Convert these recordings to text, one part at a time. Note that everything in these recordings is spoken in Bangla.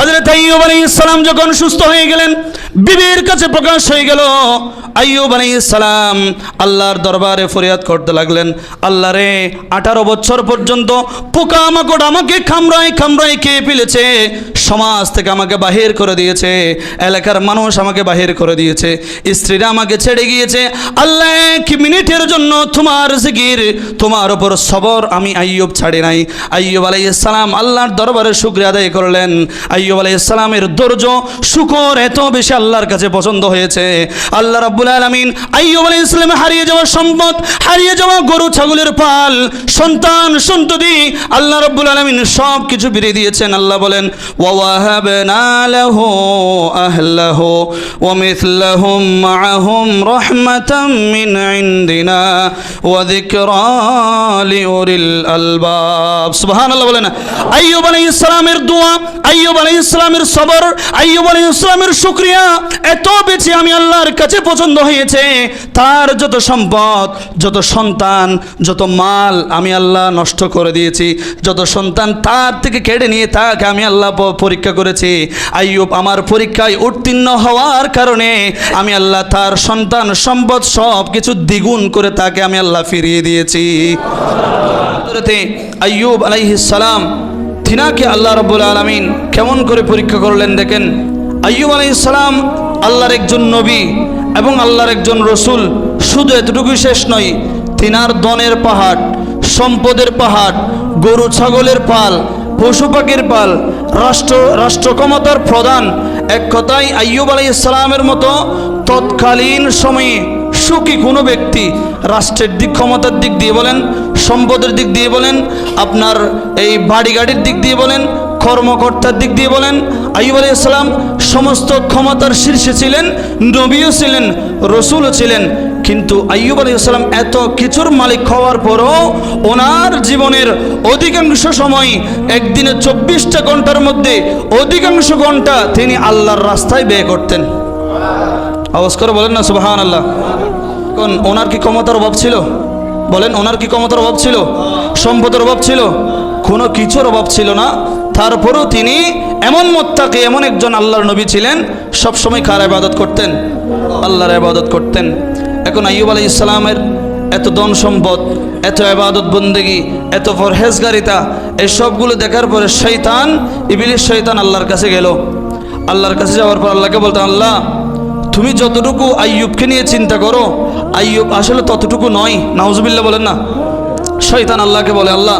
হজরত আইয়ুব আলাইহিস সালাম যখন সুস্থ হয়ে গেলেন, বিবির কাছে প্রকাশ হয়ে গেল, আইয়ুব আলাইহিস সালাম আল্লাহর দরবারে ফরিয়াদ করতে লাগলেন। আল্লাহ রে, আঠারো বছর পর্যন্ত পোকা মাকড় আমাকে খামড়ায় খামড়ায় খেয়ে ফেলেছে সমাজ থেকে আমাকে বাহির করে দিয়েছে, এলাকার মানুষ আমাকে বাহির করে দিয়েছে, স্ত্রীরা আমাকে ছেড়ে গিয়েছে। আল্লাহ এক মিনিটের জন্য তোমার জিকির, তোমার ওপর সবর আমি আইয়ুব ছাড়ি নাই। আইয়ুব আলাইহিস সালাম আল্লাহর দরবারে শুক্রিয়া আদায় করলেন। আইয়ুব আলাইহিস সালামের ধৈর্য, শুকর এত বেশি আল্লাহর কাছে পছন্দ হয়েছে। আল্লাহ রাব্বুল আলামিন আইয়ুব আলাইহিস সালামের হারিয়ে যাওয়া সম্পদ, হারিয়ে যাওয়া গরু, ছাগলের পাল, সন্তান, সন্ততি আল্লাহ রাব্বুল আলামিন সব কিছু দিয়েছেন। আল্লাহ বলেন, ওয়া ওয়াহাবনা লাহু আহলাহু ওয়া মিথলাহুম মাআহুম রাহমাতাম মিন ইনদিনা ওয়া যিকরা লিউরিল আলবাব সুবহানাল্লাহ বলেন আইয়ুব আলাইহিস সালামের দোয়া আইয়ুব আলাইহিস সালামের সবর আইয়ুব আলাইহিস সালামের এত বেশি আমি আল্লাহর কাছে পছন্দ হয়েছে। তার যত সম্পদ, যত সন্তান, যত মাল আমি আল্লাহ নষ্ট করে দিয়েছি। যত সন্তান তার থেকে কেড়ে নিয়ে তাকে আমি আল্লাহ পরীক্ষা করেছি। আইয়ুব আমার পরীক্ষায় উত্তীর্ণ হওয়ার কারণে আমি আল্লাহ তার সন্তান, সম্পদ সব কিছু দ্বিগুণ করে তাকে আমি আল্লাহ ফিরিয়ে দিয়েছি। আইয়ুব আলাইহিস সালাম তিনাকে আল্লাহ রব্বুল আলমিন কেমন করে পরীক্ষা করলেন দেখেন? আইয়ুব আলাইহিস সালাম আল্লাহর একজন নবী এবং আল্লাহর একজন রসুল, শুধু এতটুকুই শেষ নয়, তিনার দনের পাহাড়, সম্পদের পাহাড়, গরু, ছাগলের পাল পশু পাখির পাল, রাষ্ট্র, রাষ্ট্রক্ষমতার প্রধান। এক কথায় আইয়ুব আলী ইসলামের মতো তৎকালীন সময়ে সুখী কোনো ব্যক্তি রাষ্ট্রের দিক, ক্ষমতার দিক দিয়ে বলেন, সম্পদের দিক দিয়ে বলেন, আপনার এই বাড়ি গাড়ির দিক দিয়ে বলেন কর্মকর্তার দিক দিয়ে বলেন আইব আলাইসালাম সমস্ত ক্ষমতার শীর্ষে ছিলেন, নবীও ছিলেন, রসুলও ছিলেন। কিন্তু আইয়ুব আলাইসালাম এত কিছুর মালিক হওয়ার পরও ওনার জীবনের অধিকাংশ সময় একদিনে চব্বিশটা ঘণ্টার মধ্যে অধিকাংশ ঘণ্টা তিনি আল্লাহর রাস্তায় ব্যয় করতেন। আওয়াজ করে বলেন না সুবাহান আল্লাহ কোন, ওনার কি ক্ষমতার অভাব ছিল? বলেন, ওনার কি ক্ষমতার অভাব ছিল? সম্পদের অভাব ছিল? কোনো কিছুর অভাব ছিল না। তারপরেও তিনি এমন মোত্তাকে, এমন একজন আল্লাহর নবী ছিলেন সবসময় কার আবাদত করতেন? আল্লাহর আবাদত করতেন। এখন আইয়ুব আলাই ইসলামের এত ধন সম্পদ, এত আবাদত বন্দেগি, এত পরহেজগারিতা এসবগুলো দেখার পরে শৈতান ইবিলিশ শৈতান আল্লাহর কাছে গেল। আল্লাহর কাছে যাওয়ার পর আল্লাহকে বলতেন, আল্লাহ, তুমি যতটুকু আইয়ুবকে নিয়ে চিন্তা করো, আইয়ুব আসলে ততটুকু নয়। নাউজুবিল্লাহ বলেন না। শয়তান আল্লাহকে বলে, আল্লাহ,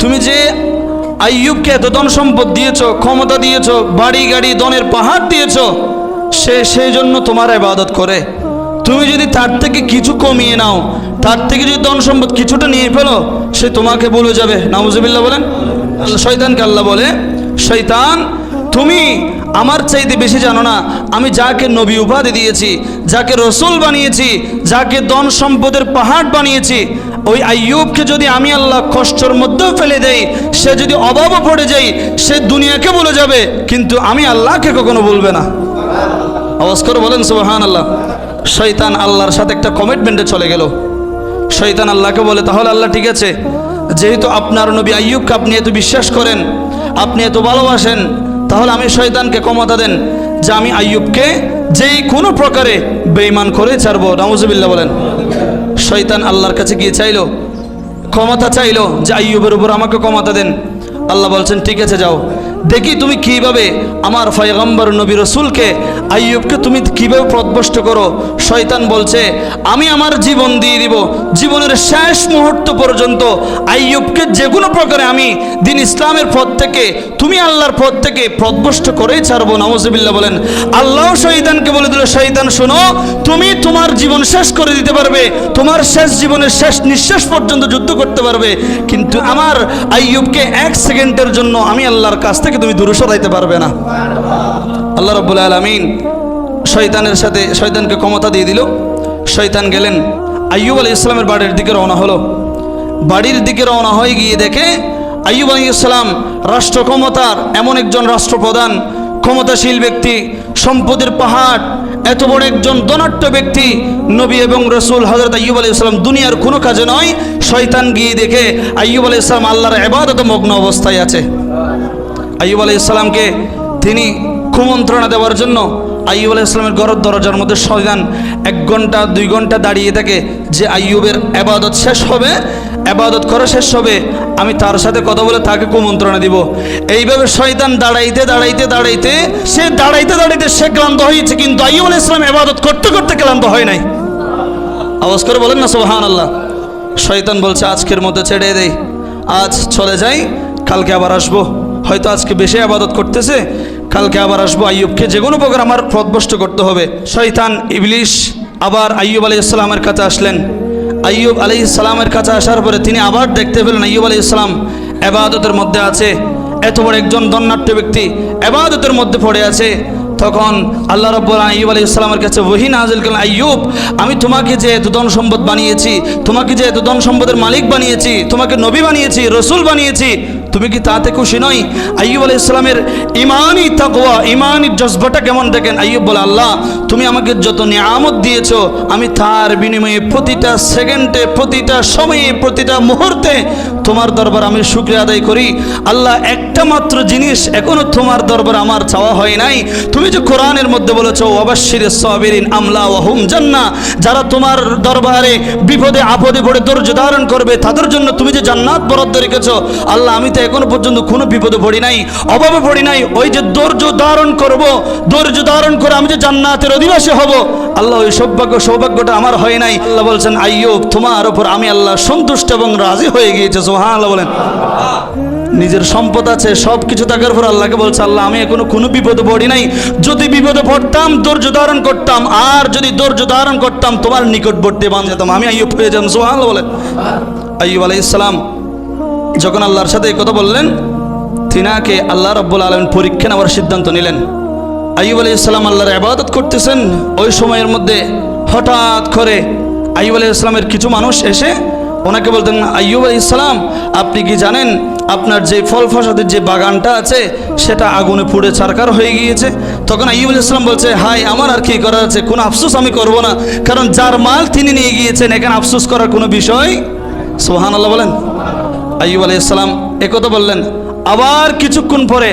তুমি যে আইয়ুবকে এত ধন সম্পদ দিয়েছ, ক্ষমতা দিয়েছ, বাড়ি, গাড়ি দনের পাহাড় দিয়েছ, সে সেই জন্য তোমার ইবাদত করে। তুমি যদি তার থেকে কিছু কমিয়ে নাও, তার থেকে যদি ধন সম্পদ কিছুটা নিয়ে ফেলো, সে তোমাকে বলে যাবে। নাউজুবিল্লাহ বলেন। শয়তানকে আল্লাহ বলে শৈতান তুমি আমার চাইতে বেশি জানো না। আমি যাকে নবী উপাধি দিয়েছি, যাকে রসুল বানিয়েছি, যাকে ধন সম্পদের পাহাড় বানিয়েছি ওই আইয়ুবকে যদি আমি আল্লাহ কষ্টর মধ্যেও ফেলে দেই, সে যদি অভাবও পড়ে যাই সে দুনিয়াকে বলে যাবে, কিন্তু আমি আল্লাহকে কখনো বলবে না। আওয়াজ করে বলেন সুবহান আল্লাহ শয়তান আল্লাহর সাথে একটা কমিটমেন্টে চলে গেল। শয়তান আল্লাহকে বলে, তাহলে আল্লাহ ঠিক আছে। যেহেতু আপনার নবী আইয়ুবকে আপনি এত বিশ্বাস করেন, আপনি এত ভালোবাসেন, তাহলে আমি শয়তানকে ক্ষমতা দেন যে আমি আইয়ুবকে যেই কোনো প্রকারে বেইমান করে ছাড়বো। নাউজুবিল্লাহ বলেন। শয়তান আল্লাহর কাছে গিয়ে চাইল, ক্ষমতা চাইল যে আইয়ুবের উপর আমাকে ক্ষমতা দেন। আল্লাহ বলছেন, ঠিক আছে, যাও। দেখি তুমি কীভাবে আমার ফয়গম্বর নবী রসুলকে, আইয়ুবকে তুমি কীভাবে প্রদবষ্ট করো? শয়তান বলছে, আমি আমার জীবন দিয়ে দিব। জীবনের শেষ মুহূর্ত পর্যন্ত আইয়ুবকে যে কোনো প্রকারে আমি দিন ইসলামের পথ থেকে, তুমি আল্লাহর পথ থেকে প্রদবষ্ট করেই ছাড়বো। নওয়াজবিল্লাহ বলেন, আল্লাহ শহীদানকে বলে দিল শহীদান শোনো, তুমি তোমার জীবন শেষ করে দিতে পারবে। তোমার শেষ জীবনের শেষ নিঃশ্বাস পর্যন্ত যুদ্ধ করতে পারবে। কিন্তু আমার আইয়ুবকে এক সেকেন্ডের জন্য আমি আল্লাহর কাছ থেকে তুমি দূরে সরাইতে পারবে না। আল্লাহ রব্বুল আলমিন শয়তানের সাথে শয়তানকে ক্ষমতা দিয়ে দিল। শয়তান গেলেন। আইয়ুব আলী ইসলামের বাড়ির দিকে রওনা হলো। বাড়ির দিকে রওনা হয়ে গিয়ে দেখে আইয়ুব আলী ইসলাম রাষ্ট্র ক্ষমতার এমন একজন রাষ্ট্রপ্রধান, ক্ষমতাশীল ব্যক্তি, সম্পদের পাহাড়, এত বড় একজন ধনাট্য ব্যক্তি, নবী এবং রসুল হজরত আইয়ুব আলী ইসলাম দুনিয়ার কোনো কাজে নয়। শয়তান গিয়ে দেখে আইয়ুব আলী ইসলাম আল্লাহর এবাদত মগ্ন অবস্থায় আছে। আইয়ুব আলী ইসলামকে তিনি কুমন্ত্রণা দেওয়ার জন্য আইয়ুব আলাহ ইসলামের দরজার মধ্যে শয়তান এক ঘণ্টা, দুই ঘণ্টা দাঁড়িয়ে থাকে যে আইয়ুবের আবাদত শেষ হবে, আবাদত করা শেষ হবে, আমি তার সাথে কথা বলে তাকে কুমন্ত্রণা দিব। এইভাবে শয়তান দাঁড়াইতে দাঁড়াইতে দাঁড়াইতে, সে দাঁড়াইতে দাঁড়াইতে সে ক্লান্ত হয়েছে, কিন্তু আইয়ুব আলাহ ইসলাম আবাদত করতে করতে ক্লান্ত হয় নাই। আওয়াজ করে বলেন না সোহান আল্লাহ শয়তান বলছে, আজকের মধ্যে ছেড়ে দেয় আজ চলে যাই, কালকে আবার আসব। হয়তো আজকে বেশি আবাদত করতেছে, কালকে আবার আসব আইয়ুবকে। যে কোনো প্রকার আমার পথভ্রষ্ট করতে হবে। শয়তান, ইবলিশ, আবার আইয়ুব আলি ইসলামের কাছে আসলেন। আইয়ুব আলি ইসলামের কাছে আসার পরে তিনি আবার দেখতে পেলেন আইয়ুব আলি ইসলাম আবাদতের মধ্যে আছে। এত বড় একজন দন্নাট্য ব্যক্তি আবাদতের মধ্যে পড়ে আছে। তখন আল্লাহ রব্বুল আইয়ুব আলী ইসলামের কাছে ওহি নাজিল করলেন, আইয়ুব, আমি তোমাকে যে ধন সম্পদ বানিয়েছি, তোমাকে যে ধন সম্পদের মালিক বানিয়েছি, তোমাকে নবী বানিয়েছি, রসুল বানিয়েছি, তুমি কি তাতে খুশি নই? আইয়ুব আলী ইসলামের ইমানই তাকওয়া ইমানই জজবাটা কেমন দেখেন? আইয়ুব বলে, আল্লাহ, তুমি আমাকে যত নিয়ামত দিয়েছ, আমি তার বিনিময়ে প্রতিটা সেকেন্ডে, প্রতিটা সময়ে, প্রতিটা মুহূর্তে তোমার দরবার আমি শুক্রিয়া আদায় করি। আল্লাহ একটা মাত্র জিনিস এখনও তোমার দরবার আমার চাওয়া হয় নাই। তুমি যে কোরআনের মধ্যে বলেছ অবশ্যির সাবিরিন আমলা ওয়াহুম জান্না যারা তোমার দরবারে বিপদে, আপদে পড়ে ধৈর্য ধারণ করবে, তাদের জন্য তুমি যে জান্নাত বরাদ্দ রেখেছো, আল্লাহ, আমি তো এখনও পর্যন্ত কোনো বিপদে পড়ি নাই, অভাবে পড়ি নাই। ওই যে ধৈর্য ধারণ করব, ধৈর্য ধারণ করে আমি যে জান্নাতের অধিবাসী হব, আল্লাহ, ওই সৌভাগ্য, সৌভাগ্যটা আমার হয় নাই। আল্লাহ বলছেন, আইয়ুব, তোমার ওপর আমি আল্লাহ সন্তুষ্ট এবং রাজি হয়ে গিয়েছে সোহান আল্লাহ বলেন। নিজের সম্পদ আছে সব কিছু থাকার পর আল্লাহকে বলছে, আল্লাহ, আমি এখনও কোনো বিপদে পড়ি নাই। যদি বিপদে পড়তাম, ধৈর্য ধারণ করতাম, আর যদি ধৈর্য ধারণ করতাম, তোমার নিকটবর্তী বান যেতাম। আমি আইয়ুব হয়ে যেতাম সোহান বলেন। আইয়ুব আলাই ইসলাম যখন আল্লাহর সাথে এই কথা বললেন, তিনাকে আল্লাহ রব্বুল আলম পরীক্ষা নেওয়ার সিদ্ধান্ত নিলেন। আইয়ুব আলাই ইসলাম আল্লাহর আবাদত করতেছেন। ওই সময়ের মধ্যে হঠাৎ করে আইয়ুব আলাই ইসলামের কিছু মানুষ এসে ওনাকে বলতেন, আইয়ুব আলাই ইসলাম আপনি কি জানেন আপনার যে ফল ফসাদের যে বাগানটা আছে, সেটা আগুনে পুড়ে ছারকার হয়ে গিয়েছে? তখন আইয়ুব আলাই ইসলাম বলছে হাই আমার আর কি করার আছে? কোনো আফসোস আমি করব না। কারণ যার মাল তিনি নিয়ে গিয়েছেন, এখানে আফসোস করার কোনো বিষয়? সোহান আল্লাহ বলেন। আইয়ুব আলাই ইসলাম একথা বললেন। আবার কিছুক্ষণ পরে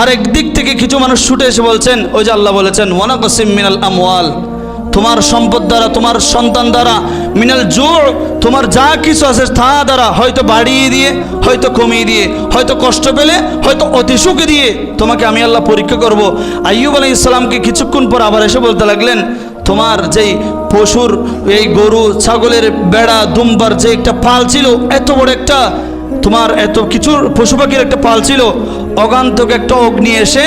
আরেক দিক থেকে কিছু মানুষ ছুটে এসে বলছেন, ওই যে আল্লাহ বলেছেন ওয়ানা কসিম মিনাল আমওয়াল তোমার সম্পদ দ্বারা, তোমার সন্তান দ্বারা মিনাল জোর, তোমার যা কিছু আছে তা দ্বারা হয়তো বাড়িয়ে দিয়ে, হয়তো কমিয়ে দিয়ে, হয়তো কষ্ট পেলে, হয়তো অতি সুখে দিয়ে তোমাকে আমি আল্লাহ পরীক্ষা করব। আইয়ুব আলাই ইসলামকে কিছুক্ষণ পর আবার এসে বলতে লাগলেন, তোমার যেই পশুর, এই গরু, ছাগলের বেড়া, দুম্বার যে একটা পাল ছিল, এত বড় একটা, তোমার এত কিছুর পশু পাখির একটা পাল ছিল, অগান্তক একটা অগ্নি এসে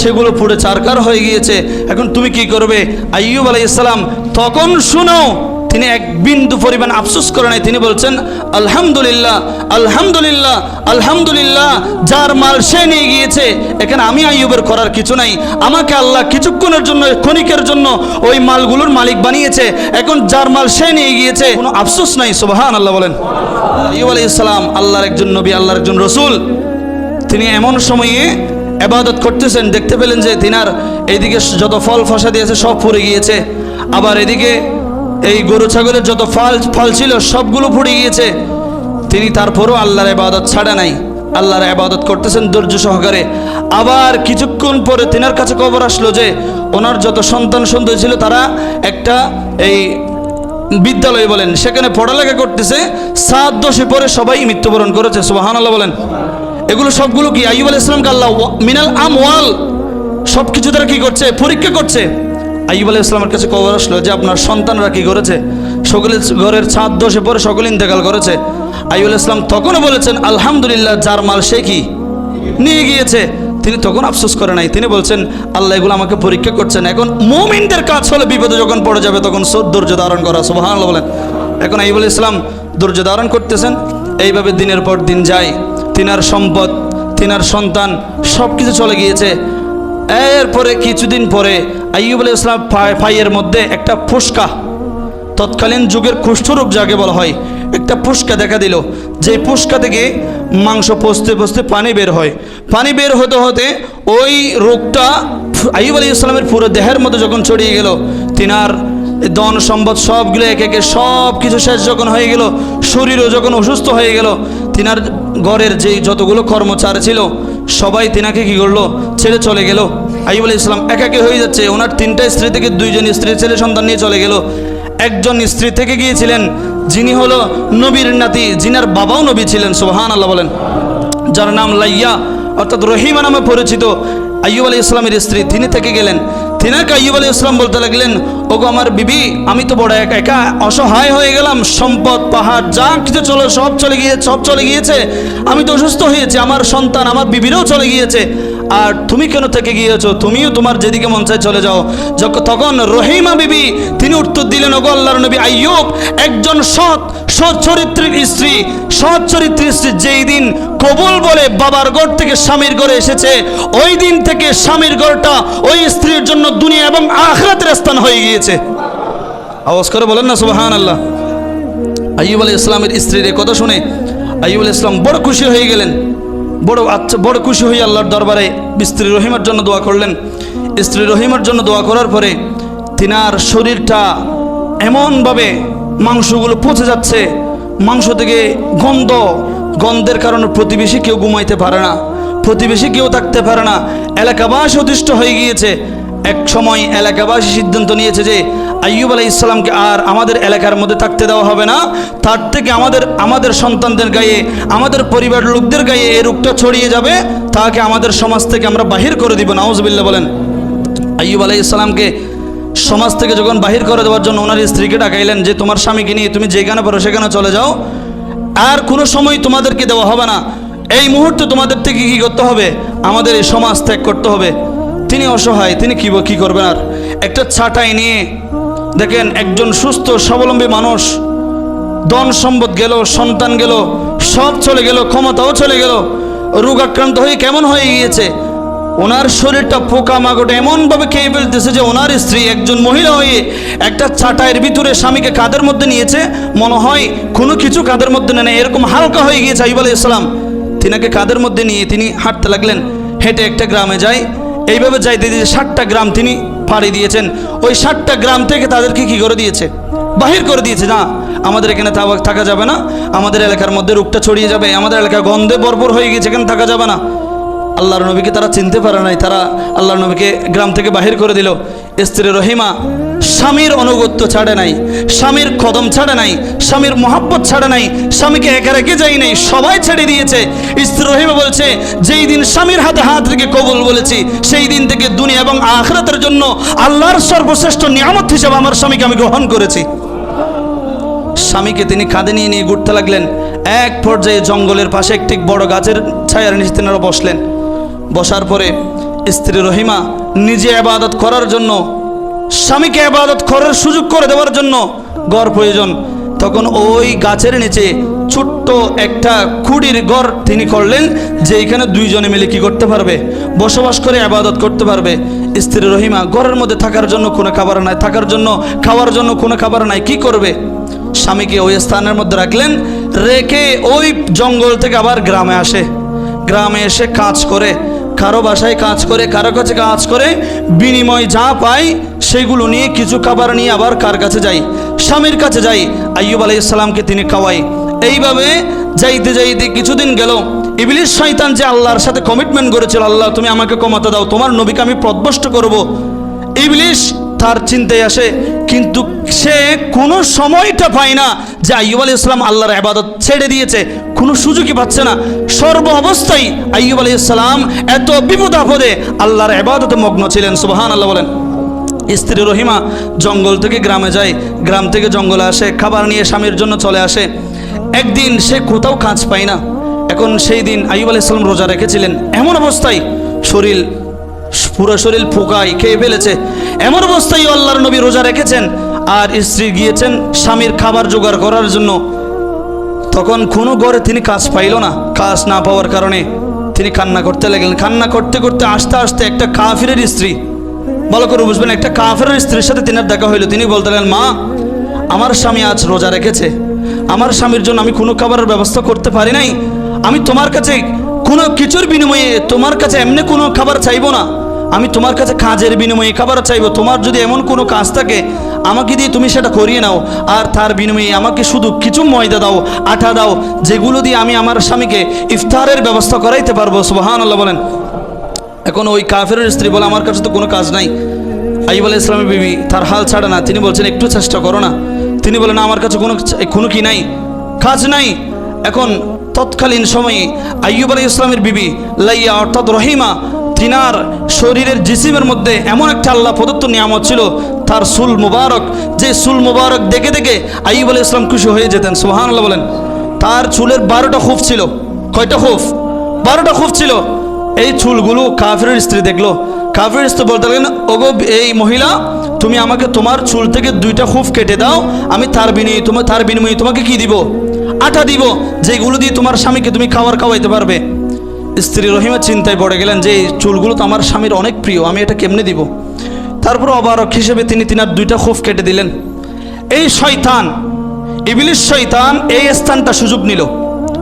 সেগুলো পুড়ে চারকার হয়ে গিয়েছে। এখন তুমি কি করবে? আইয়ুব আলাই ইসলাম তখন শুনো তিনি এক বিন্দু পরিমাণ আফসোস করে নাই। তিনি বলছেন, আলহামদুলিল্লাহ আলহামদুলিল্লাহ আলহামদুলিল্লাহ, যার মাল সে নিয়ে গিয়েছে, এখানে আমি আইয়ুবের করার কিছু নাই। আমাকে আল্লাহ কিছুক্ষণের জন্য, ক্ষণিকের জন্য ওই মালগুলোর মালিক বানিয়েছে। এখন যার মাল সে নিয়ে গিয়েছে, কোনো আফসোস নাই সুবাহান আল্লাহ বলেন। আইয়ুব আলাই ইসলাম আল্লাহর একজন নবী, আল্লাহর একজন রসুল, তিনি এমন সময়ে এবাদত করতেছেন, দেখতে পেলেন যে তিনার এইদিকে যত ফল ফসা দিয়েছে সব পড়ে গিয়েছে। আবার এদিকে এই গরু ছাগলের যত ফল ফল ছিল, সবগুলো পড়ে গিয়েছে। তিনি তারপরও আল্লাহর এবাদত ছাড়া নাই। আল্লাহর আবাদত করতেছেন ধৈর্য সহকারে। আবার কিছুক্ষণ পরে তিনার কাছে খবর আসলো যে, ওনার যত সন্তান সন্তান ছিল, তারা একটা এই বিদ্যালয় বলেন, সেখানে পড়ালেখা করতেছে, সাত দশে পরে সবাই মৃত্যুবরণ করেছে সুবাহান আল্লাহ বলেন। এগুলো সবগুলো কি? আইব আল ইসলামকে আল্লাহ মিনাল আম ওয়াল সব কিছু তারা কি করছে? পরীক্ষা করছে। আইব আলাহ ইসলামের কাছে খবর আসলো যে আপনার সন্তানরা কি করেছে? সকলে ঘরের ছাদ দশে পরে সকলে ইন্তেকাল করেছে। আইব আলাহ ইসলাম তখনও বলেছেন, আলহামদুলিল্লাহ, যার মাল সে কি? নিয়ে গিয়েছে। তিনি তখন আফসোস করে নাই। তিনি বলছেন, আল্লাহ এগুলো আমাকে পরীক্ষা করছেন। এখন মুমিনদের কাজ হলে বিপদে যখন পড়ে যাবে, তখন সব ধৈর্য ধারণ করা। সুবাহ বলেন। এখন আইবুল ইসলাম ধৈর্য ধারণ করতেছেন। এইভাবে দিনের পর দিন যায়। তিনার সম্পদ, তিনার সন্তান সব কিছু চলে গিয়েছে। এরপরে কিছুদিন পরে আইয়ুব আলী ইসলাম ফাইয়ের মধ্যে একটা ফুসকা, তৎকালীন যুগের কুষ্ঠরূপ যাকে বলা হয়, একটা পুষ্কা দেখা দিল। যে পুষ্কা থেকে মাংস পচতে পচতে পানি বের হয়। পানি বের হতে হতে ওই রোগটা আইব আলী ইসলামের পুরো দেহের মধ্যে যখন ছড়িয়ে গেল, তিনার ধন সম্পদ সবগুলো একে একে, সব কিছু শেষ যখন হয়ে গেল, শরীরও যখন অসুস্থ হয়ে গেল, তিনার ঘরের যে যতগুলো কর্মচার ছিল, সবাই তিনাকে কি করল? ছেড়ে চলে গেল। আইব আলাইহিস ইসলাম একাকে হয়ে যাচ্ছে। ওনার তিনটা স্ত্রী থেকে দুইজন স্ত্রী, ছেলে সন্তান নিয়ে চলে গেল। একজন স্ত্রী থেকে গিয়েছিলেন, যিনি হলো নবীর নাতি, যিনার বাবাও নবী ছিলেন সোহান আল্লাহ বলেন। যার নাম লাইয়া, অর্থাৎ রহিমা নামে পরিচিত আইয়ুব আলী ইসলামের স্ত্রী, তিনি থেকে গেলেন। তিনাকে আইয়ুব আলী ইসলাম বলতে লাগলেন, ওগো আমার বিবি, আমি তো বড় একা একা অসহায় হয়ে গেলাম। সম্পদ, পাহাড়, যা কিছু চলে, সব চলে গিয়ে, সব চলে গিয়েছে। আমি তো অসুস্থ হয়েছি, আমার সন্তান, আমার বিবিরও চলে গিয়েছে। আর তুমি কেন থেকে গিয়েছো? তুমিও তোমার যেদিকে মন চায় চলে যাও। যখন তখন রহিমা বিবি, তিনি উত্তর দিলেন, ওগো আল্লাহর নবী আইয়ুব, একজন সৎ সৎ চরিত্রের স্ত্রী। সৎ চরিত্রের স্ত্রী যেই দিন কবুল বলে বাবার ঘর থেকে স্বামীর ঘরে এসেছে, ওই দিন থেকে স্বামীর ঘরটা ওই স্ত্রীর জন্য দুনিয়া এবং আখরাতের স্থান হয়ে গিয়েছে। আওয়াজ করে বলেন না সুবাহান আল্লাহ আইয়ুব আলী ইসলামের স্ত্রীর কথা শুনে আইয়ুব আলী ইসলাম বড় খুশি হয়ে গেলেন। বড় আচ্ছা বড় খুশি হয়ে আল্লাহর দরবারে স্ত্রী রহিমার জন্য দোয়া করলেন। স্ত্রী রহিমার জন্য দোয়া করার পরে তিনার শরীরটা এমনভাবে মাংসগুলো পচে যাচ্ছে মাংস থেকে গন্ধ, গন্ধের কারণে প্রতিবেশী কেউ ঘুমাইতে পারে না। প্রতিবেশী কেউ থাকতে পারে না। এলাকাবাসী অতিষ্ঠ হয়ে গিয়েছে। এক সময় এলাকাবাসী সিদ্ধান্ত নিয়েছে যে, আইয়ুব আলাই ইসলামকে আর আমাদের এলাকার মধ্যে থাকতে দেওয়া হবে না। তার থেকে আমাদের আমাদের সন্তানদের গায়ে, আমাদের পরিবার লোকদের গায়ে এই রোগটা ছড়িয়ে যাবে। তাকে আমাদের সমাজ থেকে আমরা বাহির করে দিব। নাউজবিল্লা বলেন। আইয়ুব আলাই ইসলামকে সমাজ থেকে যখন বাহির করে দেওয়ার জন্য ওনার স্ত্রীকে ডাকাইলেন যে তোমার স্বামীকে নিয়ে তুমি যেখানে পারো সেখানে চলে যাও, আর কোনো সময় তোমাদেরকে দেওয়া হবে না। এই মুহূর্তে তোমাদের থেকে কি করতে হবে? আমাদের এই সমাজ ত্যাগ করতে হবে। তিনি অসহায়, তিনি কি কি করবেন আর? একটা ছাটাই নিয়ে, দেখেন, একজন সুস্থ, স্বাবলম্বী মানুষ, ধন সম্পদ গেল, সন্তান গেল, সব চলে গেল, ক্ষমতাও চলে গেল রোগ আক্রান্ত হয়ে কেমন হয়ে গিয়েছে? ওনার শরীরটা পোকা মাকড় এমনভাবে খেয়ে ফেলতেছে যে ওনার স্ত্রী একজন মহিলা হয়ে একটা চাটাইয়ের ভিতরে স্বামীকে কাদের মধ্যে নিয়েছে? মনে হয় কোনো কিছু কাদের মধ্যে নেয় এরকম হালকা হয়ে গিয়েছে আইব আলাই ইসলাম তিনাকে কাদের মধ্যে নিয়ে তিনি হাঁটতে লাগলেন? হেঁটে একটা গ্রামে যায় এইভাবে যাইতে দিয়ে ষাটটা গ্রাম তিনি পাড়ি দিয়েছেন। ওই ষাটটা গ্রাম থেকে তাদেরকে কি করে দিয়েছে? বাহির করে দিয়েছে। না, আমাদের এখানে থাকা- যাবে না। আমাদের এলাকার মধ্যে রোগটা ছড়িয়ে যাবে। আমাদের এলাকা গন্ধে বরবর হয়ে গিয়েছে, এখানে থাকা যাবে না। আল্লাহর নবীকে তারা চিনতে পারে নাই, তারা আল্লাহর নবীকে গ্রাম থেকে বাহির করে দিল। স্ত্রী রহিমা, স্বামীর অনুগত্য ছাড়ে নাই, স্বামীর কদম ছাড়ে নাই, স্বামীর মহাব্বত ছাড়ে নাই, স্বামীকে একা রেখে যাই নাই, সবাই ছেড়ে দিয়েছে। স্ত্রী রহিমা বলছে, যেই দিন স্বামীর হাতে হাত রেখে কবুল বলেছি, সেই দিন থেকে দুনিয়া এবং আখরাতের জন্য আল্লাহর সর্বশ্রেষ্ঠ নিয়ামত হিসেবে আমার স্বামীকে আমি গ্রহণ করেছি। স্বামীকে তিনি কাঁধে নিয়ে নিয়ে ঘুরতে লাগলেন। এক পর্যায়ে জঙ্গলের পাশে একটি বড় গাছের ছায়ার নিচে তেনারা বসলেন। বসার পরে স্ত্রী রহিমা নিজে আবাদত করার জন্য, স্বামীকে আবাদত করার সুযোগ করে দেওয়ার জন্য গড় প্রয়োজন। তখন ওই গাছের নিচে ছোট্ট একটা খুঁড়ির ঘর তিনি করলেন, যে এখানে দুইজনে মিলে কি করতে পারবে? বসবাস করে আবাদত করতে পারবে। স্ত্রী রহিমা ঘরের মধ্যে থাকার জন্য কোনো খাবার নাই, থাকার জন্য, খাওয়ার জন্য কোনো খাবার নাই, কি করবে? স্বামীকে ওই স্থানের মধ্যে রাখলেন, রেখে ওই জঙ্গল থেকে আবার গ্রামে আসে। গ্রামে এসে কাজ করে কারও বাসায় কাজ করে, কারও কাছে কাজ করে, বিনিময় যা পাই সেগুলো নিয়ে কিছু খাবার নিয়ে আবার কার কাছে যাই? স্বামীর কাছে যাই। আইয়ুব ইসলামকে তিনি খাওয়াই। এইভাবে যাইতে যাইতে কিছুদিন গেল। ইবলিশ শয়তান যে আল্লাহর সাথে কমিটমেন্ট করেছিল, আল্লাহ তুমি আমাকে কমাতে দাও, তোমার নবীকে আমি প্রদবষ্ট করব। ইবলিশ তার চিন্তায় আসে, কিন্তু সে কোনো সময়টা পায় না যে আইয়ুব আলী ইসলাম আল্লাহর আবাদত ছেড়ে দিয়েছে। কোনো সুযোগই পাচ্ছে না। সর্ব অবস্থায় আইয়ুব আলী ইসলাম এত বিপদ আপদে আল্লাহর আবাদতে মগ্ন ছিলেন সুবাহান আল্লাহ বলেন। স্ত্রী রহিমা জঙ্গল থেকে গ্রামে যায়, গ্রাম থেকে জঙ্গলে আসে, খাবার নিয়ে স্বামীর জন্য চলে আসে। একদিন সে কোথাও কাজ পায় না। এখন সেই দিন আইব আলাহ ইসলাম রোজা রেখেছিলেন। এমন অবস্থায় শরীর, পুরো শরীর ফুকাই খেয়ে ফেলেছে। এমন অবস্থায় আল্লাহর নবী রোজা রেখেছেন। আর স্ত্রী গিয়েছেন স্বামীর খাবার জোগাড় করার জন্য। তখন কোনো ঘরে তিনি কাজ পাইল না। কাজ না পাওয়ার কারণে তিনি কান্না করতে লাগলেন। কান্না করতে করতে আস্তে আস্তে একটা কাফিরের স্ত্রী, ভালো করে বুঝবেন, একটা কাফেরের স্ত্রীর সাথে তিনার দেখা হইল। তিনি বলতে লাগলেন, মা, আমার স্বামী আজ রোজা রেখেছে। আমার স্বামীর জন্য আমি কোনো খাবারের ব্যবস্থা করতে পারি নাই। আমি তোমার কাছে কোনো কিছুর বিনিময়ে তোমার কাছে এমনি কোনো খাবার চাইব না। আমি তোমার কাছে কাজের বিনিময়ে খাবার চাইব। তোমার যদি এমন কোনো কাজ থাকে আমাকে দিয়ে তুমি সেটা করিয়ে নাও, আর তার বিনিময়ে আমাকে শুধু কিছু ময়দা দাও, আঠা দাও, যেগুলো দিয়ে আমি আমার স্বামীকে ইফতারের ব্যবস্থা করাইতে পারব। সুবাহান আল্লাহ বলেন। এখন ওই কাফের স্ত্রী বলে, আমার কাছে তো কোনো কাজ নাই। আইব আলাহ ইসলামের বিবি তার হাল ছাড়ে না। তিনি বলছেন, একটু চেষ্টা করো না। তিনি বলেন আমার কাছে কোনো কোনো কি নাই, কাজ নাই। এখন তৎকালীন সময়ে আইয়ুব আলী ইসলামের বিবি লাইয়া অর্থাৎ রহিমা তিনার শরীরের জিসিমের মধ্যে এমন একটা আল্লাহ প্রদত্ত নিয়ামত ছিল, তার সুল মুবারক। যে সুল মুবারক দেখে দেখে আইয়ুব আলী ইসলাম খুশি হয়ে যেতেন সুহান আল্লাহ বলেন। তার চুলের বারোটা খুফ ছিল। কয়টা খুফ বারোটা খুফ ছিল। এই চুলগুলো কাফের স্ত্রী দেখল। কাফের স্ত্রী বলতে লাগলেন, ওগো এই মহিলা, তুমি আমাকে তোমার চুল থেকে দুইটা খুফ কেটে দাও, আমি তার বিনিময়ে তোমার তার বিনিময়ে তোমাকে কি দিব? আটা দিব, যেগুলো দিয়ে তোমার স্বামীকে তুমি খাবার খাওয়াইতে পারবে। স্ত্রী রহিমা চিন্তায় পড়ে গেলেন যে, এই চুলগুলো তো আমার স্বামীর অনেক প্রিয়, আমি এটা কেমনে দিব? তারপর অবারক হিসেবে তিনি তিনার দুইটা খুফ কেটে দিলেন। এই শয়তান ইবলিশ শয়তান এই স্থানটা সুযোগ নিল।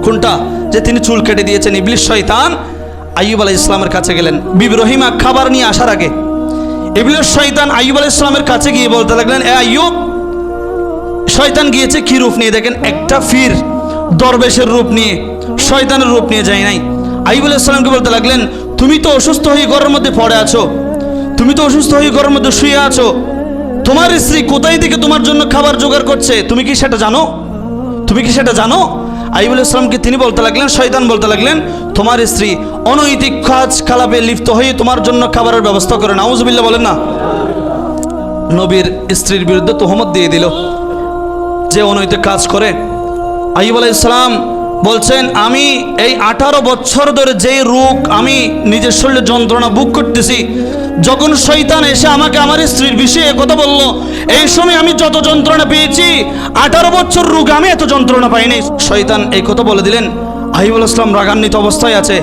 কোনটা? যে তিনি চুল কেটে দিয়েছেন ইবলিশ শয়তান। আইয়ুব আলাহ ইসলামের কাছে গেলেন। বিবি রহিমা, খাবার নিয়ে আসার আগে। ইবলিশ শয়তান আইয়ুব আলাহ ইসলামের কাছে গিয়ে বলতে লাগলেন, এ আইয়ুব, শয়তান গিয়েছে কি রূপ নিয়ে? দেখেন, একটা ফির দরবেশের রূপ নিয়ে, শয়তানের রূপ নিয়ে যায় নাই। আইব ইসলামকে বলতে লাগলেন, তুমি তো অসুস্থ হয়ে ঘরের মধ্যে পড়ে আছো। তুমি তো অসুস্থ হয়ে ঘরের মধ্যে শুয়ে আছো। তোমার স্ত্রী কোথায় থেকে তোমার জন্য খাবার জোগাড় করছে? তুমি কি সেটা জানো? তুমি কি সেটা জানো? আইবুল ইসলামকে তিনি বলতে লাগলেন, শয়তান বলতে লাগলেন, তোমার স্ত্রী অনৈতিক কাজ খালাপে লিপ্ত হয়ে তোমার জন্য খাবারের ব্যবস্থা করে নাউজবিল্লা বলেন না। নবীর স্ত্রীর বিরুদ্ধে তোহমত দিয়ে দিল যে অনৈতিক কাজ করে। আইব আলাহ ইসলাম বলছেন, আমি এই আঠারো বছর ধরে যে রোগ আমি নিজের শরীরে যন্ত্রণা বুক করতেছি, যখন শৈতান এসে আমাকে আমার স্ত্রীর বিষয়ে কথা বলল, এই সময় আমি যত যন্ত্রণা পেয়েছি, আঠারো বছর রোগ আমি এত যন্ত্রণা পাইনি। শৈতান এই কথা বলে দিলেন। আহিবুল ইসলাম রাগান্বিত অবস্থায় আছে।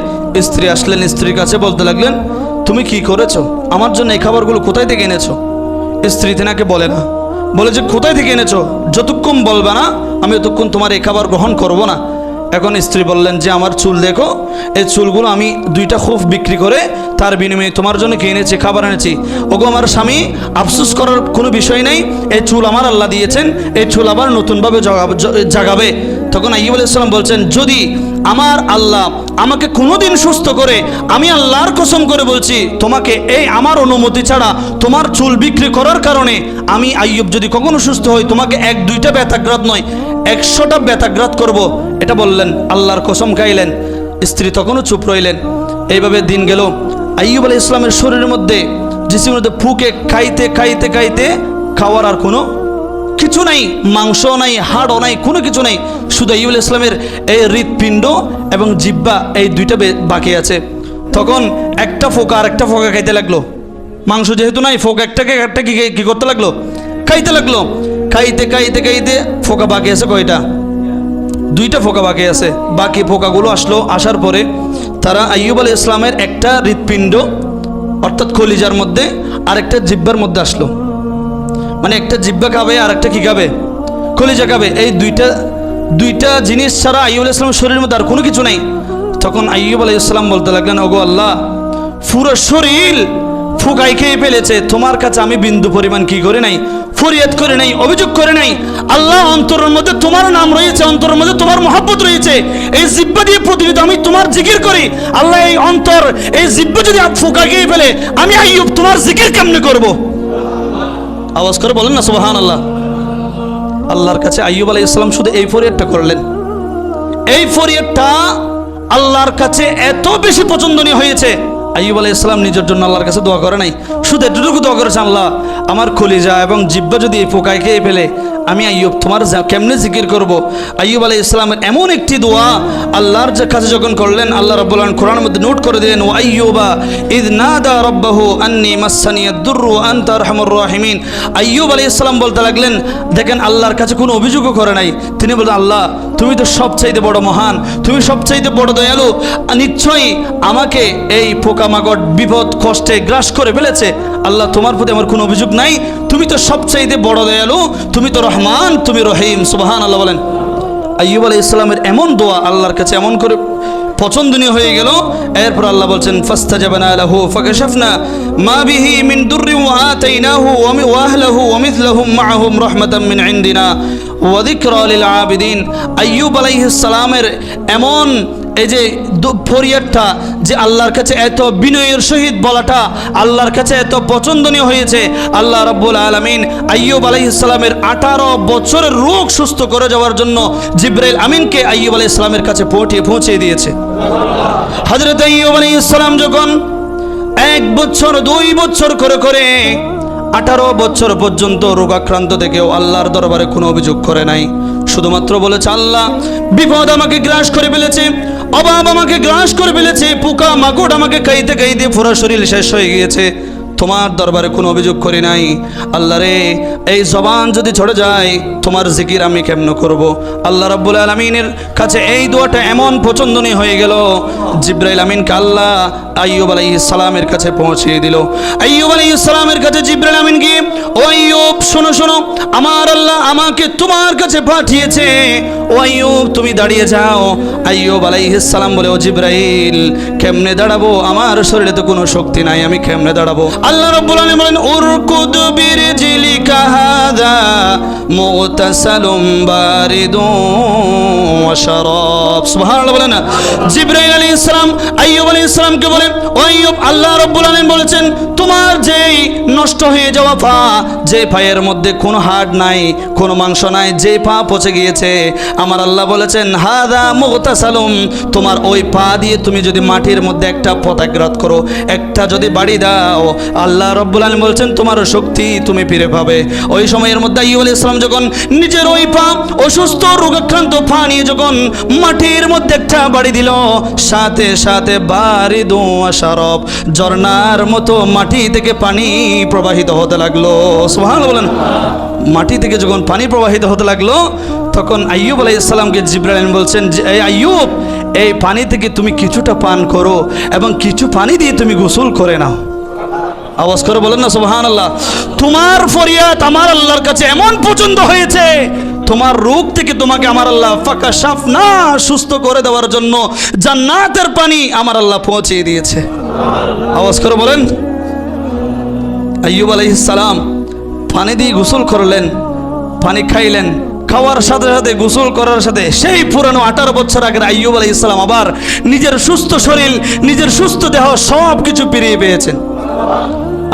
স্ত্রী আসলেন, স্ত্রীর কাছে বলতে লাগলেন, তুমি কি করেছ? আমার জন্য এই খাবারগুলো কোথায় থেকে এনেছো? স্ত্রী তেনাকে বলে না। বলে যে, কোথায় থেকে এনেছো? যতক্ষণ বলবে না, আমি ততক্ষণ তোমার এই খাবার গ্রহণ করব না। এখন স্ত্রী বললেন যে, আমার চুল দেখো, এই চুলগুলো আমি দুইটা খুব বিক্রি করে তার বিনিময়ে তোমার জন্য কি এনেছি, খাবার এনেছি। ওগো আমার স্বামী, আফসোস করার কোনো বিষয় নেই, এই চুল আমার আল্লাহ দিয়েছেন, এই চুল আবার নতুনভাবে জগাবে- তখন আইব আলাইসাল্লাম বলছেন, যদি আমার আল্লাহ আমাকে কোনোদিন সুস্থ করে, আমি আল্লাহর কসম করে বলছি, তোমাকে এই আমার অনুমতি ছাড়া তোমার চুল বিক্রি করার কারণে আমি আইয়ুব যদি কখনো সুস্থ হই, তোমাকে এক দুইটা ব্যথাগ্রাত নয়, একশোটা ব্যথাগ্রাত করব। এটা বললেন, আল্লাহর কসম খাইলেন, স্ত্রী তখনও চুপ রইলেন। এইভাবে দিন গেল। আইয়ুব আলাহ ইসলামের শরীরের মধ্যে জিসিমের মধ্যে ফুকে খাইতে খাইতে খাইতে খাওয়ার আর কোনো কিছু নাই মাংস নাই, হাড়ও নাই, কোনো কিছু নাই। শুধু ইউল ইসলামের এই হৃৎপিণ্ড এবং জিব্বা এই দুইটা বাকি আছে। তখন একটা ফোকা আর একটা ফোকা খাইতে লাগল। মাংস যেহেতু নাই, ফোক একটাকে একটা কি করতে লাগল? খাইতে লাগল। খাইতে খাইতে খাইতে ফোকা বাকি আছে কয়টা? দুইটা ফোকা বাকি আছে। বাকি ফোকাগুলো আসলো আসার পরে তারা আইয়ুব আলী ইসলামের একটা হৃৎপিণ্ড, অর্থাৎ খলিজার মধ্যে আর একটা জিব্বার মধ্যে আসলো। মানে একটা জিব্বা খাবে আর একটা কি খাবে? খলিজা খাবে। এই দুইটা দুইটা জিনিস ছাড়া আইয়ুব আলাইহিস সালামের শরীরের মধ্যে আর কোনো কিছু নাই। তখন আইয়ুব আলাইহিস সালাম বলতে লাগলেন, ওগো আল্লাহ, পুরো শরীর ফুকাই খেয়ে ফেলেছে। তোমার কাছে আমি বিন্দু পরিমাণ কি করে নাই? ফরিয়াদ করে নাই, অভিযোগ করে নাই। আল্লাহ অন্তরের মধ্যে তোমার নাম রয়েছে, অন্তরের মধ্যে তোমার মহাব্বত রয়েছে। এই জিব্বা দিয়ে প্রতিনিধি আমি তোমার জিকির করি। আল্লাহ এই অন্তর, এই জিব্বা যদি ফুকা খেয়ে ফেলে, আমি আইয়ুব, তোমার জিকির কেমনে করব? আওয়াজ করে বলেন না সুবাহান আল্লাহ আল্লাহর কাছে আইয়ুব আলাই ইসলাম শুধু এই ফরিয়াদটা করলেন। এই ফরিয়াদটা আল্লাহর কাছে এত বেশি পছন্দনীয় হয়েছে। আইয়ুব আলাই ইসলাম নিজের জন্য আল্লাহর কাছে দোয়া করে নাই। শুধু এতটুকু দোয়া করেছে আল্লাহ, আমার কলিজা এবং জিব্বা যদি এই পোকায় খেয়ে ফেলে, আমি আইয়ুব, তোমার কেমনে জিকির করব? আইয়ুব আলাই ইসলামের এমন একটি দোয়া আল্লাহর কাছে যখন করলেন, আল্লাহ রাব্বুল কোরআনের মধ্যে নোট করে দিলেন, ও আইয়ুবা, ইদ নাদা রব্বাহু আন্নি মাসানিয়াদ দুররু আনতা আরহামুর রাহিমিন। আইয়ুব আলাইহিস ইসলাম বলতে লাগলেন, দেখেন, আল্লাহর কাছে কোনো অভিযোগও করে নাই। তিনি বললেন, আল্লাহ তুমি তো সবচাইতে বড় মহান, তুমি সবচাইতে বড় দয়ালু নিশ্চয়ই আমাকে এই পোকামাকড়, বিপদ, কষ্টে গ্রাস করে ফেলেছে। আল্লাহ তোমার প্রতি আমার কোনো অভিযোগ নাই। তুমি তো সবচাইতে বড় দয়ালু, তুমি তো রহমান, তুমি রহিম সুবাহান আল্লাহ বলেন। আইয়ুব আলাই ইসলামের এমন দোয়া আল্লাহর কাছে এমন করে পছন্দনীয় হয়ে গেল। এরপর আল্লাহ বলছেন ফাস্তা যাবে না আলাহু ফাকে ফাকাশাফনা মা বিহি মিন দুররি ওয়া আতাইনাহু ওয়াহলাহু ওয়া মিথলাহুম মাআহুম রাহমাতাম মিন ইনদিনা। ওয়া যিকরা লিল আবিদিন। আইয়ুব আলাইহিস সালামের এমন এই যে ফরিয়াদটা যে আল্লাহর কাছে এত বিনয়ের সহিত বলাটা আল্লাহর কাছে এত পছন্দনীয় হয়েছে, আল্লাহ রাব্বুল আলামিন আইয়ুব আলাইহিস সালামের আঠারো বছরের রোগ সুস্থ করে যাওয়ার জন্য জিব্রাইল আমিনকে আইয়ুব আলাইহিস সালামের কাছে পৌঁছে পৌঁছে দিয়েছে। হযরত আইয়ুব আলাইহিস সালাম যখন এক বছর, দুই বছর করে করে আঠারো বছর পর্যন্ত রোগাক্রান্ত থেকেও আল্লাহর দরবারে কোনো অভিযোগ করে নাই। শুধুমাত্র বলেছে, আল্লাহ বিপদ আমাকে গ্রাস করে ফেলেছে অভাব আমাকে গ্রাস করে ফেলেছে, পোকা, মাকড় আমাকে খাইতে খাইতে পুরো শরীর শেষ হয়ে গিয়েছে। তোমার দরবারে কোনো অভিযোগ করি নাই। আল্লাহ রে, এই জবান যদি ছড়ে যায়, তোমার জিকির আমি কেমন করব? আল্লাহ রাব্বুল আলমিনের কাছে এই দোয়াটা এমন পছন্দনীয় হয়ে গেল, জিব্রাইল আমিনকে আল্লাহ আইয়ুব আলাইহিস সালামের কাছে পৌঁছিয়ে দিল। আইয়ুব আলাইহিস সালামের কাছে জিব্রাইল আমিন গিয়ে, ও আইয়ুব, শোনো শোনো, আমার আল্লাহ আমাকে তোমার কাছে পাঠিয়েছে। ও আইয়ুব, তুমি দাঁড়িয়ে যাও। আইয়ুব আলাইহিস সালাম বলে, ও জিব্রাইল, কেমনে দাঁড়াবো? আমার শরীরে তো কোনো শক্তি নাই, আমি কেমনে দাঁড়াবো? আল্লাহ রাব্বুল আলামিন বলেন, উরকুদ বিরজিলিকা হাদা মুতাসালুম বারিদুন ওয়া শারাব। সুবহানাল্লাহ বলেন জিব্রাইল আলাইহিস সালাম, আইয়ুব আলাইহিস সালামকে বলেন, ও আইয়ুব, আল্লাহ রাব্বুল আলামিন বলেছেন, তোমার যেই নষ্ট হয়ে যাওয়া পা যে পায়ের মধ্যে কোনো হাড় নাই, কোনো মাংস নাই, যে পা পচে গিয়েছে, আমার আল্লাহ বলেছেন, হাদা মুগতাসালুম তোমার ওই পা দিয়ে তুমি যদি মাটির মধ্যে একটা পতাগ্রাত করো, একটা যদি বাড়ি দাও আল্লাহ রব্বুল আলম বলছেন তোমার শক্তি তুমি ফিরে পাবে। ওই সময়ের মধ্যে আইয়ুব আলাইহিস সালাম যখন নিজের ওই পা অসুস্থ, রোগাক্রান্ত পা নিয়ে যখন মাটির মধ্যে একটা বাড়ি দিল, সাথে সাথে বাড়ি দোয়া সারব, ঝর্ণার মতো মাটি থেকে পানি প্রবাহিত হতে লাগল। সুহান বলেন। মাটি থেকে যখন পানি প্রবাহিত হতে লাগল, তখন আইয়ুব ইসলামকে জিব্রাইল বলছেন যে এই আইয়ুব, এই পানি থেকে তুমি কিছুটা পান করো এবং কিছু পানি দিয়ে তুমি গোসল করে নাও। আওয়াজ করে বলেন না সুবহান আল্লাহ তোমার ফরিয়াদ আমার আল্লাহর কাছে এমন পছন্দ হয়েছে, তোমার রোগ থেকে তোমাকে আমার আল্লাহ ফাঁকা সাফ না সুস্থ করে দেওয়ার জন্য জান্নাতের পানি আমার আল্লাহ পৌঁছে দিয়েছে। আওয়াজ করে বলেন, আইয়ুব আলাইহিস সালাম পানি দিয়ে গোসল করলেন, পানি খাইলেন, খাওয়ার সাথে সাথে গোসল করার সাথে সেই পুরানো আঠারো বছর আগের আইয়ুব আলাই ইসলাম আবার নিজের সুস্থ শরীর, নিজের সুস্থ দেহ সব কিছু ফিরিয়ে পেয়েছেন।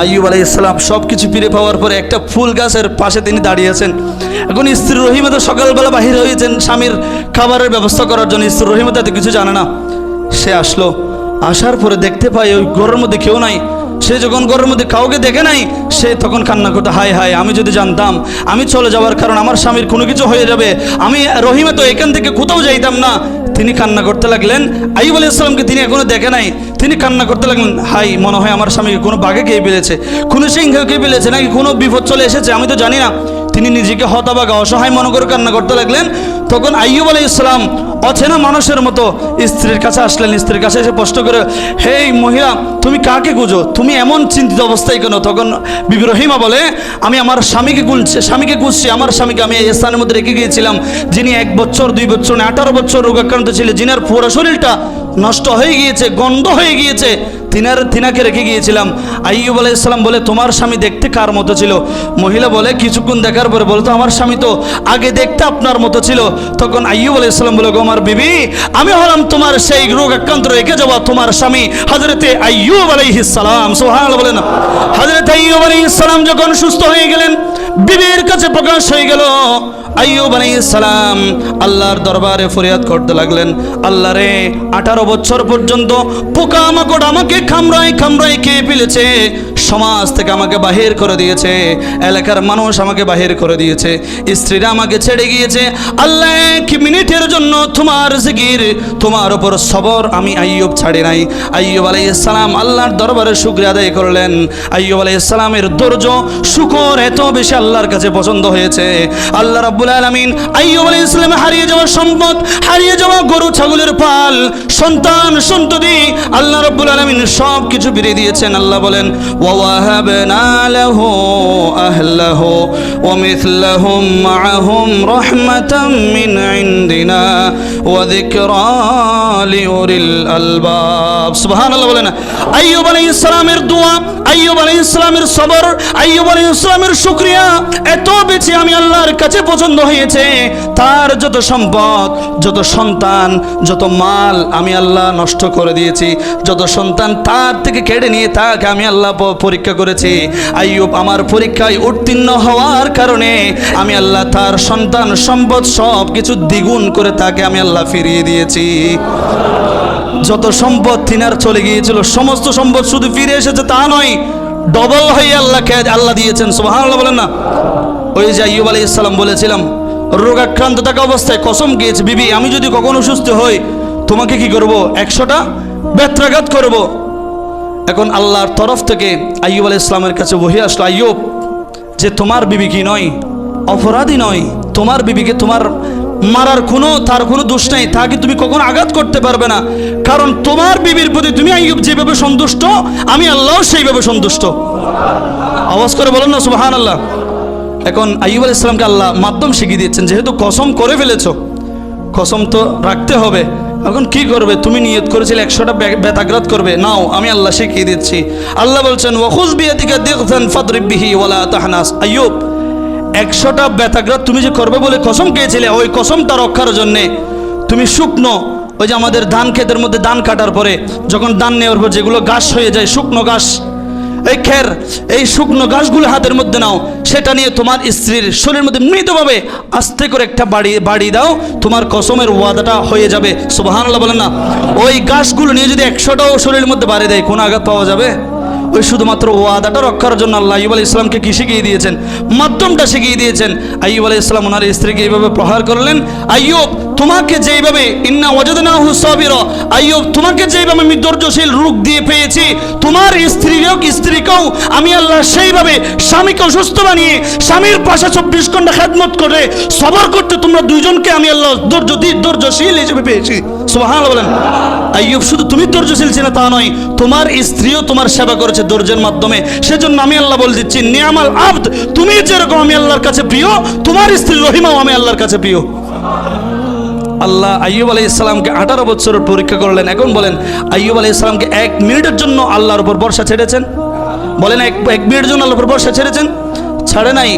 আইয়ুব আলাই ইসলাম সব কিছু ফিরে পাওয়ার পরে একটা ফুল গাছের পাশে তিনি দাঁড়িয়েছেন। এখন স্ত্রী রহিমতা সকালবেলা বাহির হয়েছেন স্বামীর খাবারের ব্যবস্থা করার জন্য। স্ত্রী রহিমতা তো কিছু জানে না। সে আসলো। আসার পরে দেখতে পাই ওই ঘরের মধ্যে কেউ নাই। সে যখন ঘরের মধ্যে কাউকে দেখে নাই, সে তখন কান্না করতে হায় হায় আমি যদি জানতাম, আমি চলে যাওয়ার কারণ আমার স্বামীর কোনো কিছু হয়ে যাবে, আমি রহিমে তো এখান থেকে কোথাও যাইতাম না। তিনি কান্না করতে লাগলেন। আইব আলি ইসলামকে তিনি এখনও দেখে নাই। তিনি কান্না করতে লাগলেন, হাই, মনে হয় আমার স্বামীকে কোনো বাঘে খেয়ে ফেলেছে কোনো সিংহ খেয়ে ফেলেছে নাকি কোনো বিপদ চলে এসেছে? আমি তো জানি না। তিনি নিজেকে হতাবাগা অসহায় মনে করে কান্না করতে লাগলেন। তখন আইয়ুব আলাই ইসলাম অচেনা মানুষের মতো স্ত্রীর কাছে আসলেন। স্ত্রীর কাছে এসে প্রশ্ন করে হে মহিলা, তুমি কাকে খুঁজো? তুমি এমন চিন্তিত অবস্থায় কেন? তখন বিবি রহিমা বলে, আমি আমার স্বামীকে গুলছি স্বামীকে খুঁজছি, আমার স্বামীকে আমি এই স্থানের মধ্যে রেখে গিয়েছিলাম। যিনি এক বছর, দুই বছর না আঠারো বছর রোগাক্রান্ত ছিলেন, যিনার পুরো শরীরটা নষ্ট হয়ে গিয়েছে, গন্ধ হয়ে গিয়েছে তিনার তিনাকে রেখে গিয়েছিলাম। আইয়ুব আলাই ইসলাম বলে, তোমার স্বামী দেখতে কার মতো ছিল? মহিলা বলে, কিছুক্ষণ দেখার পরে বলতো, আমার স্বামী তো আগে দেখতে আপনার মতো ছিল। তখন আইয়ুব আলাই ইসলাম বলে আমার বিবি, আমি হলাম তোমার সেই রোগ আক্রান্ত রেখে যাওয়া তোমার স্বামী। হাজরতে আইয়ুব আলাইহিস সালাম সোহান বলেন হজরত আইয়ুব আলাইহিস সালাম যখন সুস্থ হয়ে গেলেন, বিবির কাছে প্রকাশ হয়ে গেল আইয়ুব সালাম আল্লাহর দরবারে ফরিয়াদ করতে লাগলেন। আল্লাহ রে, আঠারো বছর পর্যন্ত পোকামাকড় আমাকে খামড়ায় খামড়ায় খেয়ে ফেলেছে। সমাজ থেকে আমাকে বাহির করে দিয়েছে, এলাকার মানুষ আমাকে বাহির করে দিয়েছে, স্ত্রীরা আমাকে ছেড়ে গিয়েছে। আল্লাহ এক মিনিটের জন্য তোমার জিকির, তোমার ওপর সবর আমি আইয়ুব ছাড়ি নাই। আইয়ুব সালাম আল্লাহর দরবারে শুকরিয়া আদায় করলেন। আইয়ুব সালামের ধৈর্য, শুকর এত বেশি আল্লাহর কাছে পছন্দ হয়েছে। আল্লাহ রাব্বুল আলামিন আইয়ুব আলাইহিস সালামে হারিয়ে যাওয়া সম্পদ, হারিয়ে যাওয়া গরু, ছাগলের পাল, সন্তান, সন্ততি আল্লাহ রাব্বুল আলামিন সব কিছু ফিরিয়ে দিয়েছেন। আল্লাহ বলেন ووهبنا له أهله ومثلهم معهم رحمة من عندنا وذكرى لأولي الألباب سبحان الله বলেন আইয়ুব আলাইহিস সালামের দোয়া আইয়ুব আলাইহিস সালামের সবর আইয়ুব আলাইহিস সালামের শুকরিয়া এত বেশি আমি আল্লাহর কাছে পছন্দ হয়েছে তার যত সম্পদ যত সন্তান যত মাল আমি আল্লাহ নষ্ট করে দিয়েছি যত সন্তান তার থেকে কেড়ে নিয়ে তাকে আমি আল্লাহ প- পরীক্ষা করেছি। আইয়ুব আমার পরীক্ষায় উত্তীর্ণ হওয়ার কারণে আমি আল্লাহ তার সন্তান, সম্পদ সব কিছু দ্বিগুণ করে তাকে আমি আল্লাহ ফিরিয়ে দিয়েছি। যত সম্পদ তিনার চলে গিয়েছিল, সমস্ত সম্পদ শুধু ফিরে এসেছে তা নয়, ডবল হয়ে আল্লাহকে আল্লাহ দিয়েছেন। সুবহানাল্লাহ বলেন না। ওই যে আইয়ুব আলাইহিস সালাম বলেছিলাম, রোগাক্রান্ত থাকা অবস্থায় কসম গিয়েছে, বিবি, আমি যদি কখনো সুস্থ হই, তোমাকে কি করব? একশোটা ব্যত্রাঘাত করব? এখন আল্লাহর তরফ থেকে আইয়ুব আলাইহিস ইসলামের কাছে বহি আসলো, আইয়ুব, যে তোমার বিবি কি নয়, অপরাধী নয়, তোমার বিবিকে তোমার মারার কোনো, তার কোনো দোষ নেই তাকে তুমি কখনো আঘাত করতে পারবে না? কারণ তোমার বিবির প্রতি তুমি আইয়ুব যেভাবে সন্তুষ্ট, আমি আল্লাহ সেইভাবে সন্তুষ্ট। আওয়াজ করে বলেন না সুবাহান আল্লাহ এখন আইয়ুব আলাইহিস সালামকে আল্লাহ মাধ্যম শিখিয়ে দিয়েছেন, যেহেতু কসম করে ফেলেছ, কসম তো রাখতে হবে। এখন কি করবে? তুমি নিয়ত করেছিলে একশোটা বেতাগ্রাত করবে। নাও, আমি আল্লাহ শিখিয়ে দিচ্ছি। আল্লাহ বলছেন, ওয়াখুজ বিয়াতিকা দিগসান ফাদরিব বিহি ওয়ালা তাহনাস। আইয়ুব, একশোটা বেতাগ্রাত তুমি যে করবে বলে কসম খেয়েছিলে, ওই কসমটা রক্ষার জন্যে তুমি শুকনো, ওই যে আমাদের ধান ক্ষেতের মধ্যে ধান কাটার পরে, যখন ধান নেওয়ার পর যেগুলো ঘাস হয়ে যায়, শুকনো ঘাস এই খের, এই শুকনো ঘাসগুলো হাতের মধ্যে নাও। সেটা নিয়ে তোমার স্ত্রীর শরীরের মধ্যে মৃতভাবে আস্তে করে একটা বাড়ি বাড়ি দাও। তোমার কসমের ওয়াদাটা হয়ে যাবে। সুবহানাল্লাহ বলেন না। ওই ঘাসগুলো নিয়ে যদি একশোটাও শরীরের মধ্যে বাড়ি দেয়, কোনো আঘাত পাওয়া যাবে? ওই শুধুমাত্র ওয়াদাটা রক্ষার জন্য আল্লাহ আইব আলাহ ইসলামকে কী শিখিয়ে দিয়েছেন? মাধ্যমটা শিখিয়ে দিয়েছেন। আইব আলাহ ইসলাম ওনার স্ত্রীকে এইভাবে প্রহার করলেন। আইয়ুব তোমাকে যেইভাবে ইন্না ওয়াজাদনা হুসাবির আইয়ুব, তোমাকে যেইভাবে আমি ধৈর্যশীল রূপ দিয়ে পেয়েছি, তোমার স্ত্রীকেও স্ত্রীকেও আমি আল্লাহ সেইভাবে স্বামীকে অসুস্থ বানিয়ে স্বামীর পাশে চব্বিশ ঘণ্টা খেদমত করে সবর করতে তোমরা দুইজনকে আমি আল্লাহ ধৈর্য দি- ধৈর্যশীল হিসেবে পেয়েছি। সুবহানাল্লাহ বলেন, আইয়ুব, শুধু তুমি ধৈর্যশীল ছিল তা নয়, তোমার স্ত্রীও তোমার সেবা করেছে ধৈর্যের মাধ্যমে। সেজন্য আমি আল্লাহ বলে দিচ্ছি, নিয়ামাল আব্দ, তুমি যেরকম আমি আল্লাহর কাছে প্রিয়, তোমার স্ত্রী রহিমাও আমি আল্লাহর কাছে প্রিয়। আল্লাহ আইয়ুব আলি ইসলামকে আঠারো বছরের পরীক্ষা করলেন। এখন বলেন, আইয়ুব আলি ইসলামকে এক মিনিটের জন্য আল্লাহর উপর বর্ষা ছেড়েছেন? বলেন, এক এক মিনিটের জন্য আল্লাহর উপর বর্ষা ছেড়েছেন? ছাড়ে নাই।